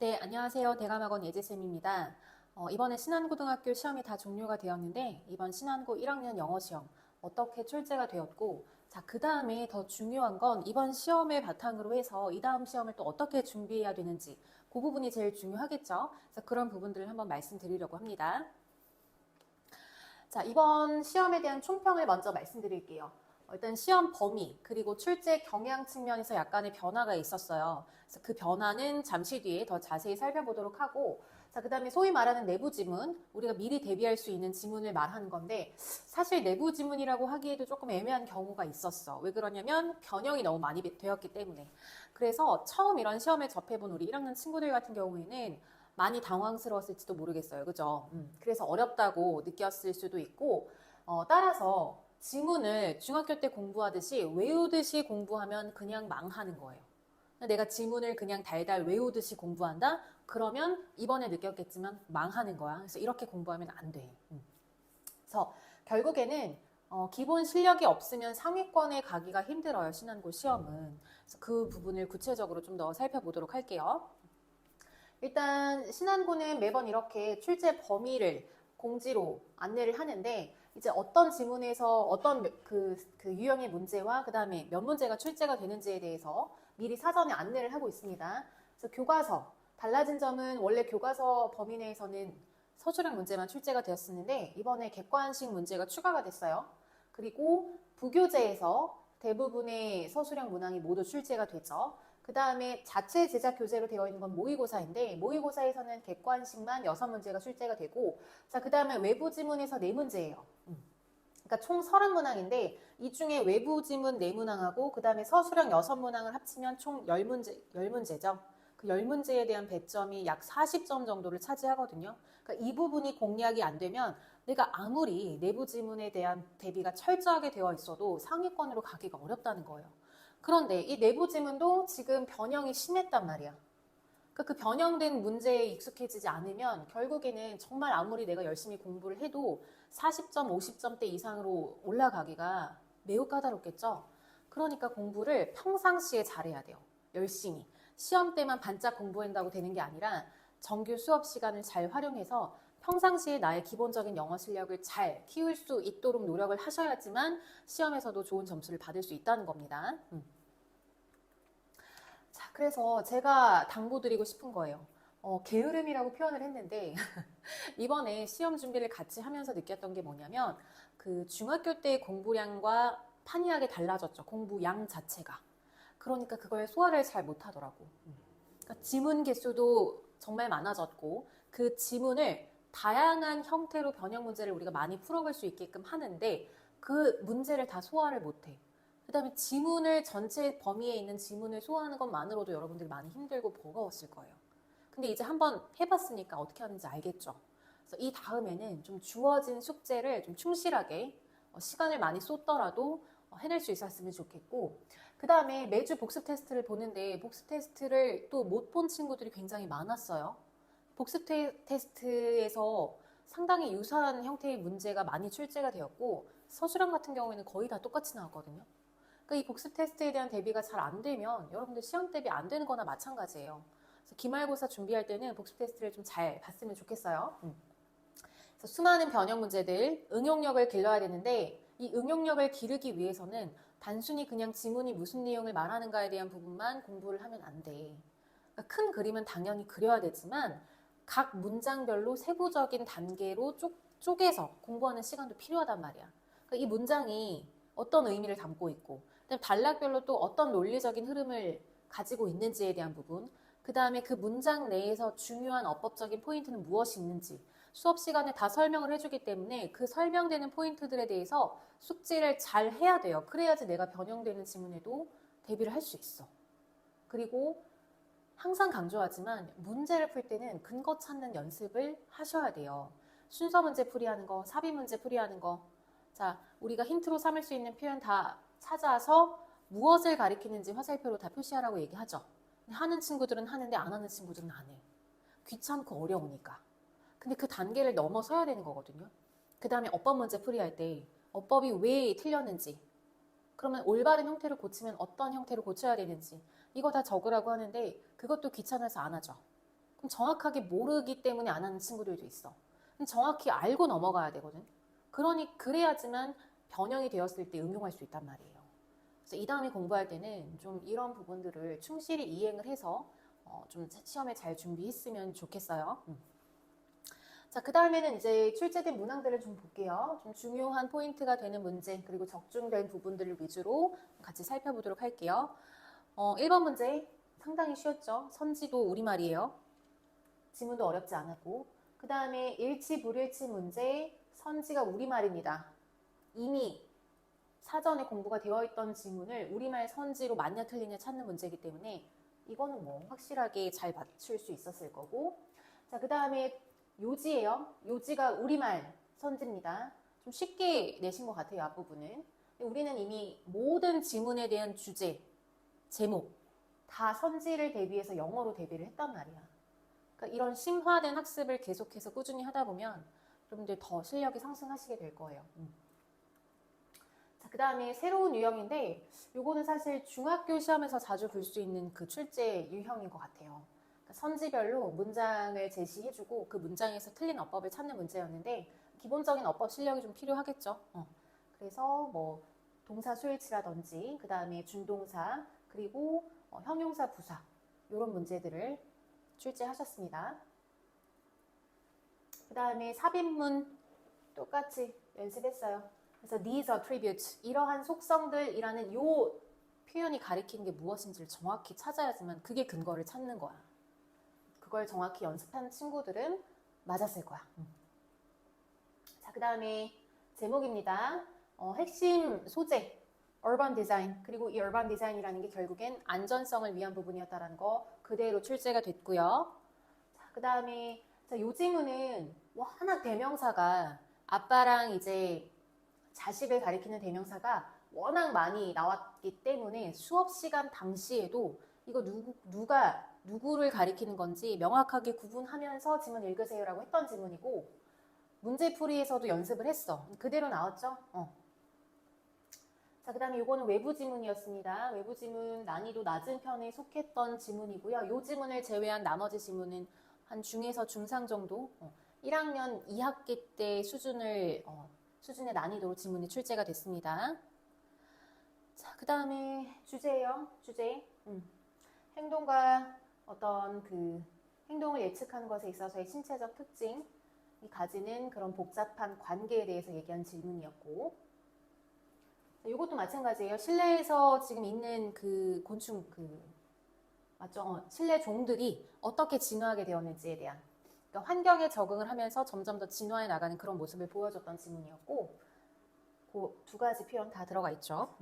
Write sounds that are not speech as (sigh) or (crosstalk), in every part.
네, 안녕하세요. 대감학원 예지쌤입니다. 어, 이번에 신안고등학교 시험이 다 종료가 되었는데, 이번 신안고 1학년 영어 시험 어떻게 출제가 되었고, 자, 그 다음에 더 중요한 건 이번 시험을 바탕으로 해서 이 다음 시험을 또 어떻게 준비해야 되는지, 그 부분이 제일 중요하겠죠? 그래서 그런 부분들을 한번 말씀드리려고 합니다. 자, 이번 시험에 대한 총평을 먼저 말씀드릴게요. 어, 일단 시험 범위 그리고 출제 경향 측면에서 약간의 변화가 있었어요. 그래서 그 변화는 잠시 뒤에 더 자세히 살펴보도록 하고 자 그 다음에 소위 말하는 내부 지문 우리가 미리 대비할 수 있는 지문을 말하는 건데 사실 내부 지문이라고 하기에도 조금 애매한 경우가 있었어. 왜 그러냐면 변형이 너무 많이 되었기 때문에. 그래서 처음 이런 시험에 접해본 우리 1학년 친구들 같은 경우에는 많이 당황스러웠을지도 모르겠어요. 그죠? 음, 그래서 어렵다고 느꼈을 수도 있고 어, 따라서 지문을 중학교 때 공부하듯이 외우듯이 공부하면 그냥 망하는 거예요. 내가 지문을 그냥 달달 외우듯이 공부한다? 그러면 이번에 느꼈겠지만 망하는 거야. 그래서 이렇게 공부하면 안 돼. 음. 그래서 결국에는 어, 기본 실력이 없으면 상위권에 가기가 힘들어요. 신한고 시험은. 그 부분을 구체적으로 좀 더 살펴보도록 할게요. 일단 신한고는 매번 이렇게 출제 범위를 공지로 안내를 하는데 이제 어떤 지문에서 어떤 그, 그 유형의 문제와 그 다음에 몇 문제가 출제가 되는지에 대해서 미리 사전에 안내를 하고 있습니다. 그래서 교과서 달라진 점은 원래 교과서 범위 내에서는 서술형 문제만 출제가 되었었는데 이번에 객관식 문제가 추가가 됐어요. 그리고 부교재에서 대부분의 서술형 문항이 모두 출제가 되죠. 그 다음에 자체 제작 교재로 되어 있는 건 모의고사인데 모의고사에서는 객관식만 여섯 문제가 출제가 되고 자그 다음에 외부 지문에서 네 문제예요. 음. 그러니까 총 서른 문항인데 이 중에 외부 지문 네 문항하고 그 다음에 서술형 여섯 문항을 합치면 총열 문제 열 문제죠. 그열 문제에 대한 배점이 약 40점 정도를 차지하거든요. 그러니까 이 부분이 공략이 안 되면 내가 아무리 내부 지문에 대한 대비가 철저하게 되어 있어도 상위권으로 가기가 어렵다는 거예요. 그런데 이 내부 지문도 지금 변형이 심했단 말이야. 그러니까 그 변형된 문제에 익숙해지지 않으면 결국에는 정말 아무리 내가 열심히 공부를 해도 40점, 50점대 이상으로 올라가기가 매우 까다롭겠죠. 그러니까 공부를 평상시에 잘해야 돼요. 열심히. 시험 때만 반짝 공부한다고 되는 게 아니라 정규 수업 시간을 잘 활용해서 평상시에 나의 기본적인 영어 실력을 잘 키울 수 있도록 노력을 하셔야지만 시험에서도 좋은 점수를 받을 수 있다는 겁니다. 음. 자, 그래서 제가 당부드리고 싶은 거예요. 어, 게으름이라고 표현을 했는데 (laughs) 이번에 시험 준비를 같이 하면서 느꼈던 게 뭐냐면 그 중학교 때 공부량과 판이하게 달라졌죠. 공부양 자체가. 그러니까 그걸 소화를 잘 못하더라고. 음. 그러니까 지문 개수도 정말 많아졌고 그 지문을 다양한 형태로 변형 문제를 우리가 많이 풀어볼 수 있게끔 하는데 그 문제를 다 소화를 못해. 그 다음에 지문을 전체 범위에 있는 지문을 소화하는 것만으로도 여러분들이 많이 힘들고 버거웠을 거예요. 근데 이제 한번 해봤으니까 어떻게 하는지 알겠죠. 그래서 이 다음에는 좀 주어진 숙제를 좀 충실하게 어, 시간을 많이 쏟더라도 어, 해낼 수 있었으면 좋겠고 그 다음에 매주 복습 테스트를 보는데 복습 테스트를 또 못 본 친구들이 굉장히 많았어요. 복습 테 스트에서 상당히 유사한 형태의 문제가 많이 출제가 되었고 서술형 같은 경우에는 거의 다 똑같이 나왔거든요. 그러니까 이 복습 테스트에 대한 대비가 잘 안 되면 여러분들 시험 대비 안 되는 거나 마찬가지예요. 그래서 기말고사 준비할 때는 복습 테스트를 좀 잘 봤으면 좋겠어요. 음. 그래서 수많은 변형 문제들, 응용력을 길러야 되는데 이 응용력을 기르기 위해서는 단순히 그냥 지문이 무슨 내용을 말하는가에 대한 부분만 공부를 하면 안 돼. 그러니까 큰 그림은 당연히 그려야 되지만 각 문장별로 세부적인 단계로 쪼, 쪼개서 공부하는 시간도 필요하단 말이야. 그러니까 이 문장이 어떤 의미를 담고 있고, 단락별로 또 어떤 논리적인 흐름을 가지고 있는지에 대한 부분, 그 다음에 그 문장 내에서 중요한 어법적인 포인트는 무엇이 있는지 수업 시간에 다 설명을 해주기 때문에 그 설명되는 포인트들에 대해서 숙지를 잘 해야 돼요. 그래야지 내가 변형되는 지문에도 대비를 할 수 있어. 그리고 항상 강조하지만 문제를 풀 때는 근거 찾는 연습을 하셔야 돼요. 순서 문제 풀이하는 거, 삽입 문제 풀이하는 거. 자, 우리가 힌트로 삼을 수 있는 표현 다 찾아서 무엇을 가리키는지 화살표로 다 표시하라고 얘기하죠. 하는 친구들은 하는데 안 하는 친구들은 안 해. 귀찮고 어려우니까. 근데 그 단계를 넘어서야 되는 거거든요. 그 다음에 어법 문제 풀이할 때 어법이 왜 틀렸는지 그러면 올바른 형태를 고치면 어떤 형태로 고쳐야 되는지 이거 다 적으라고 하는데 그것도 귀찮아서 안 하죠. 그럼 정확하게 모르기 때문에 안 하는 친구들도 있어. 정확히 알고 넘어가야 되거든. 그러니 그래야지만 변형이 되었을 때 응용할 수 있단 말이에요. 그래서 이 다음에 공부할 때는 좀 이런 부분들을 충실히 이행을 해서 어, 좀 시험에 잘 준비했으면 좋겠어요. 음. 자, 그 다음에는 이제 출제된 문항들을 좀 볼게요. 좀 중요한 포인트가 되는 문제, 그리고 적중된 부분들을 위주로 같이 살펴보도록 할게요. 어, 1번 문제 상당히 쉬웠죠? 선지도 우리말이에요. 지문도 어렵지 않았고. 그 다음에 일치, 불일치 문제, 선지가 우리말입니다. 이미 사전에 공부가 되어 있던 지문을 우리말 선지로 맞냐 틀리냐 찾는 문제이기 때문에 이거는 뭐 확실하게 잘 맞출 수 있었을 거고. 자, 그 다음에 요지예요. 요지가 우리말 선지입니다. 좀 쉽게 내신 것 같아요, 앞부분은. 우리는 이미 모든 지문에 대한 주제, 제목, 다 선지를 대비해서 영어로 대비를 했단 말이야. 그러니까 이런 심화된 학습을 계속해서 꾸준히 하다 보면 여러분들 더 실력이 상승하시게 될 거예요. 음. 자, 그 다음에 새로운 유형인데, 요거는 사실 중학교 시험에서 자주 볼 수 있는 그 출제 유형인 것 같아요. 그러니까 선지별로 문장을 제시해주고 그 문장에서 틀린 어법을 찾는 문제였는데, 기본적인 어법 실력이 좀 필요하겠죠. 어. 그래서 뭐, 동사 수일치라든지, 그 다음에 준동사, 그리고 어, 형용사 부사, 이런 문제들을 출제하셨습니다. 그 다음에 삽입문 똑같이 연습했어요. 그래서 these attributes 이러한 속성들이라는 요 표현이 가리키는 게 무엇인지를 정확히 찾아야지만 그게 근거를 찾는 거야. 그걸 정확히 연습한 친구들은 맞았을 거야. 음. 자, 그 다음에 제목입니다. 어, 핵심 소재, urban design 그리고 이 urban design이라는 게 결국엔 안전성을 위한 부분이었다라는 거 그대로 출제가 됐고요. 자, 그 다음에 요 지문은 워낙 대명사가 아빠랑 이제 자식을 가리키는 대명사가 워낙 많이 나왔기 때문에 수업 시간 당시에도 이거 누구, 누가 누구를 가리키는 건지 명확하게 구분하면서 지문 읽으세요라고 했던 지문이고 문제풀이에서도 연습을 했어. 그대로 나왔죠? 어. 자, 그 다음에 이거는 외부 지문이었습니다. 외부 지문 난이도 낮은 편에 속했던 지문이고요. 이 지문을 제외한 나머지 지문은 한 중에서 중상 정도, 어, 1학년 2학기 때 수준을, 어, 수준의 난이도로 지문이 출제가 됐습니다. 자, 그 다음에 주제예요. 주제. 음. 행동과 어떤 그 행동을 예측하는 것에 있어서의 신체적 특징이 가지는 그런 복잡한 관계에 대해서 얘기한 질문이었고, 이것도 마찬가지예요. 실내에서 지금 있는 그 곤충 그 맞죠? 어, 실내 종들이 어떻게 진화하게 되었는지에 대한 그러니까 환경에 적응을 하면서 점점 더 진화해 나가는 그런 모습을 보여줬던 지문이었고 그 두 가지 표현 다 들어가 있죠.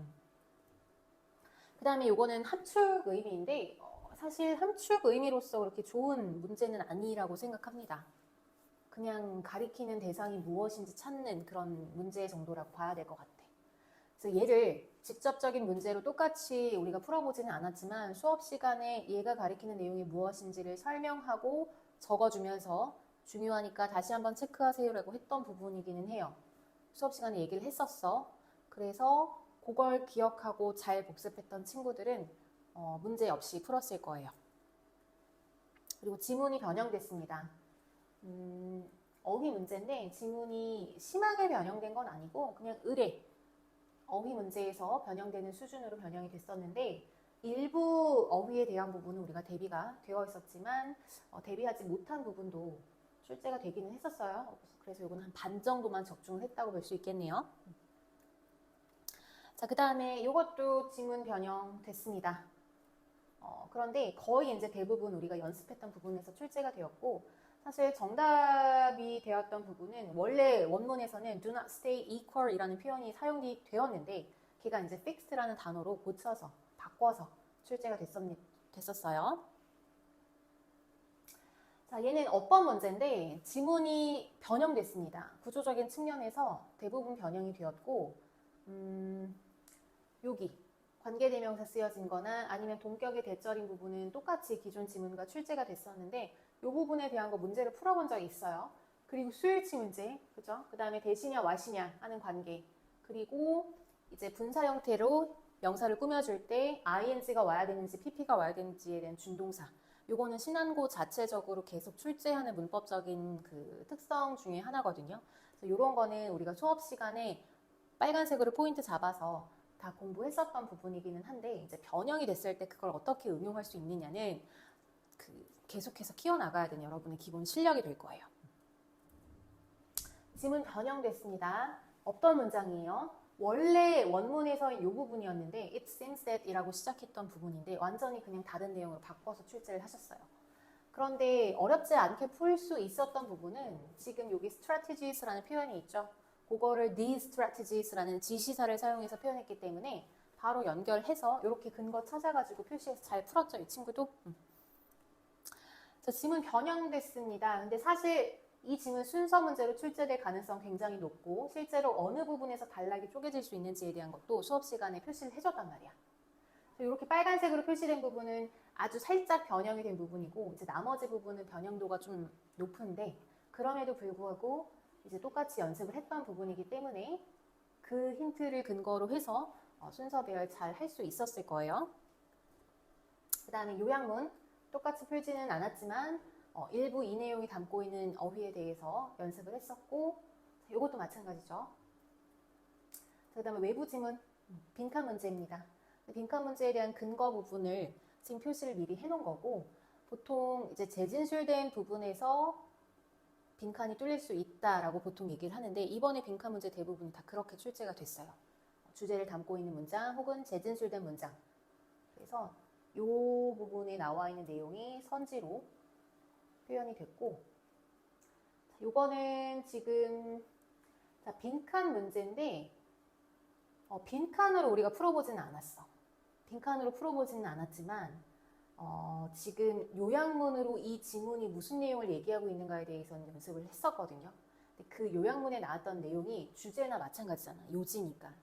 그 다음에 이거는 함축 의미인데 어, 사실 함축 의미로서 그렇게 좋은 문제는 아니라고 생각합니다. 그냥 가리키는 대상이 무엇인지 찾는 그런 문제 정도라고 봐야 될 것 같아요. 그래서 얘를 직접적인 문제로 똑같이 우리가 풀어보지는 않았지만 수업 시간에 얘가 가리키는 내용이 무엇인지를 설명하고 적어주면서 중요하니까 다시 한번 체크하세요라고 했던 부분이기는 해요. 수업 시간에 얘기를 했었어. 그래서 그걸 기억하고 잘 복습했던 친구들은 어, 문제 없이 풀었을 거예요. 그리고 지문이 변형됐습니다. 음, 어휘 문제인데 지문이 심하게 변형된 건 아니고 그냥 의뢰, 어휘 문제에서 변형되는 수준으로 변형이 됐었는데 일부 어휘에 대한 부분은 우리가 대비가 되어 있었지만 어, 대비하지 못한 부분도 출제가 되기는 했었어요. 그래서 이건 한 반 정도만 적중을 했다고 볼 수 있겠네요. 자, 그 다음에 이것도 지문 변형 됐습니다. 어, 그런데 거의 이제 대부분 우리가 연습했던 부분에서 출제가 되었고 사실 정답이 되었던 부분은 원래 원문에서는 do not stay equal 이라는 표현이 사용이 되었는데 걔가 이제 fixed라는 단어로 고쳐서 바꿔서 출제가 됐었, 어요 자, 얘는 어법 문제인데 지문이 변형됐습니다. 구조적인 측면에서 대부분 변형이 되었고 음, 여기 관계대명사 쓰여진 거나 아니면 동격의 대절인 부분은 똑같이 기존 지문과 출제가 됐었는데 이 부분에 대한 거 문제를 풀어본 적이 있어요. 그리고 수일치 문제, 그죠? 그 다음에 대시냐 와시냐 하는 관계. 그리고 이제 분사 형태로 명사를 꾸며줄 때 ing가 와야 되는지 pp가 와야 되는지에 대한 준동사. 요거는 신한고 자체적으로 계속 출제하는 문법적인 그 특성 중에 하나거든요. 그래서 요런 거는 우리가 수업 시간에 빨간색으로 포인트 잡아서 다 공부했었던 부분이기는 한데 이제 변형이 됐을 때 그걸 어떻게 응용할 수 있느냐는 그 계속해서 키워나가야 되는 여러분의 기본 실력이 될 거예요. 지문 변형됐습니다. 어떤 문장이에요? 원래 원문에서 이 부분이었는데 it seems that 이라고 시작했던 부분인데 완전히 그냥 다른 내용으로 바꿔서 출제를 하셨어요. 그런데 어렵지 않게 풀 수 있었던 부분은 지금 여기 strategies라는 표현이 있죠. 그거를 these strategies라는 지시사를 사용해서 표현했기 때문에 바로 연결해서 이렇게 근거 찾아가지고 표시해서 잘 풀었죠. 이 친구도. 음. 자, 지문 변형됐습니다. 근데 사실 이 지문 순서 문제로 출제될 가능성 굉장히 높고 실제로 어느 부분에서 단락이 쪼개질 수 있는지에 대한 것도 수업 시간에 표시를 해줬단 말이야. 이렇게 빨간색으로 표시된 부분은 아주 살짝 변형이 된 부분이고 이제 나머지 부분은 변형도가 좀 높은데 그럼에도 불구하고 이제 똑같이 연습을 했던 부분이기 때문에 그 힌트를 근거로 해서 어, 순서 배열 잘 할 수 있었을 거예요. 그 다음에 요약문 똑같이 풀지는 않았지만 어, 일부 이 내용이 담고 있는 어휘에 대해서 연습을 했었고 이것도 마찬가지죠. 그 다음에 외부 지문 음, 빈칸 문제입니다. 빈칸 문제에 대한 근거 부분을 지금 표시를 미리 해놓은 거고 보통 이제 재진술된 부분에서 빈칸이 뚫릴 수 있다라고 보통 얘기를 하는데 이번에 빈칸 문제 대부분이 다 그렇게 출제가 됐어요. 주제를 담고 있는 문장 혹은 재진술된 문장. 그래서 이 부분에 나와 있는 내용이 선지로 표현이 됐고 요거는 지금 자, 빈칸 문제인데 어, 빈칸으로 우리가 풀어보지는 않았어. 빈칸으로 풀어보지는 않았지만 어, 지금 요약문으로 이 지문이 무슨 내용을 얘기하고 있는가에 대해서는 연습을 했었거든요. 그 요약문에 나왔던 내용이 주제나 마찬가지잖아. 요지니까.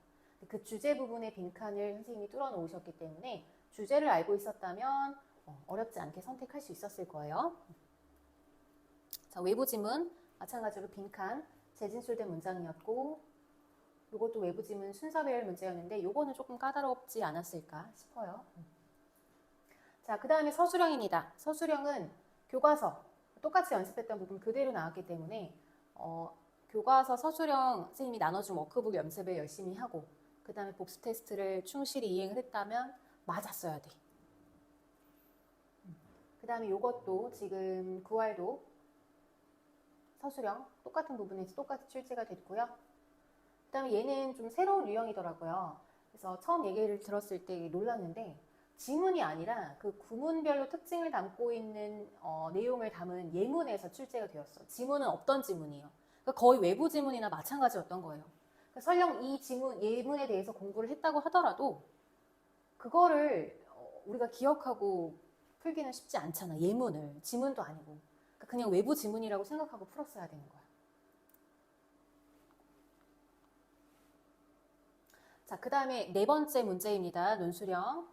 그 주제 부분의 빈칸을 선생님이 뚫어 놓으셨기 때문에 주제를 알고 있었다면 어, 어렵지 않게 선택할 수 있었을 거예요. 자, 외부 지문 마찬가지로 빈칸 재진술된 문장이었고 이것도 외부 지문 순서 배열 문제였는데 이거는 조금 까다롭지 않았을까 싶어요. 자, 그 다음에 서술형입니다. 서술형은 교과서 똑같이 연습했던 부분 그대로 나왔기 때문에 어, 교과서 서술형 선생님이 나눠준 워크북 연습을 열심히 하고 그 다음에 복습 테스트를 충실히 이행을 했다면 맞았어야 돼. 그 다음에 이것도 지금 9월도 서술형 똑같은 부분에서 똑같이 출제가 됐고요. 그 다음에 얘는 좀 새로운 유형이더라고요. 그래서 처음 얘기를 들었을 때 놀랐는데 지문이 아니라 그 구문별로 특징을 담고 있는 어, 내용을 담은 예문에서 출제가 되었어. 지문은 없던 지문이에요. 그러니까 거의 외부 지문이나 마찬가지였던 거예요. 그러니까 설령 이 지문 예문에 대해서 공부를 했다고 하더라도 그거를 어, 우리가 기억하고 풀기는 쉽지 않잖아. 예문을 지문도 아니고 그러니까 그냥 외부 지문이라고 생각하고 풀었어야 되는 거야. 자, 그 다음에 네 번째 문제입니다. 논수령.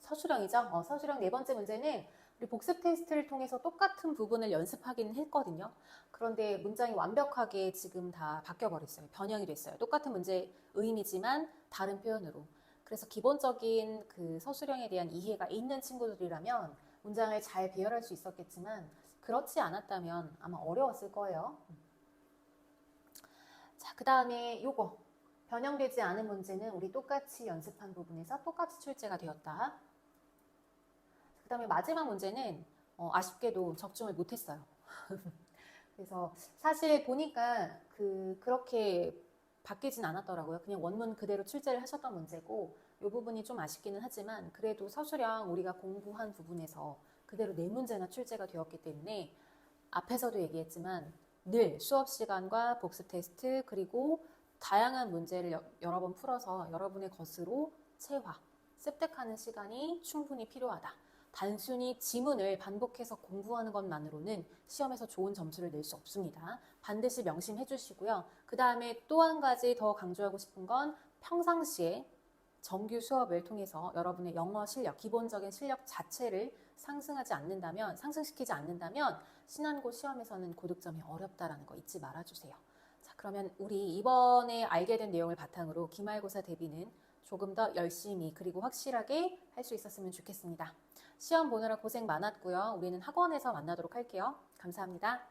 서술형이죠. 어, 서술형 네 번째 문제는 우리 복습 테스트를 통해서 똑같은 부분을 연습하기는 했거든요. 그런데 문장이 완벽하게 지금 다 바뀌어 버렸어요. 변형이 됐어요. 똑같은 문제 의미지만 다른 표현으로. 그래서 기본적인 그 서술형에 대한 이해가 있는 친구들이라면 문장을 잘 배열할 수 있었겠지만 그렇지 않았다면 아마 어려웠을 거예요. 자, 그 다음에 요거. 변형되지 않은 문제는 우리 똑같이 연습한 부분에서 똑같이 출제가 되었다. 그 다음에 마지막 문제는 어, 아쉽게도 적중을 못했어요. (laughs) 그래서 사실 보니까 그 그렇게 바뀌진 않았더라고요. 그냥 원문 그대로 출제를 하셨던 문제고 이 부분이 좀 아쉽기는 하지만 그래도 서술형 우리가 공부한 부분에서 그대로 네 문제나 출제가 되었기 때문에 앞에서도 얘기했지만 늘 수업 시간과 복습 테스트 그리고 다양한 문제를 여, 여러 번 풀어서 여러분의 것으로 체화, 습득하는 시간이 충분히 필요하다. 단순히 지문을 반복해서 공부하는 것만으로는 시험에서 좋은 점수를 낼 수 없습니다. 반드시 명심해 주시고요. 그 다음에 또 한 가지 더 강조하고 싶은 건 평상시에 정규 수업을 통해서 여러분의 영어 실력, 기본적인 실력 자체를 상승하지 않는다면, 상승시키지 않는다면 신한고 시험에서는 고득점이 어렵다라는 거 잊지 말아주세요. 자, 그러면 우리 이번에 알게 된 내용을 바탕으로 기말고사 대비는 조금 더 열심히 그리고 확실하게 할 수 있었으면 좋겠습니다. 시험 보느라 고생 많았고요. 우리는 학원에서 만나도록 할게요. 감사합니다.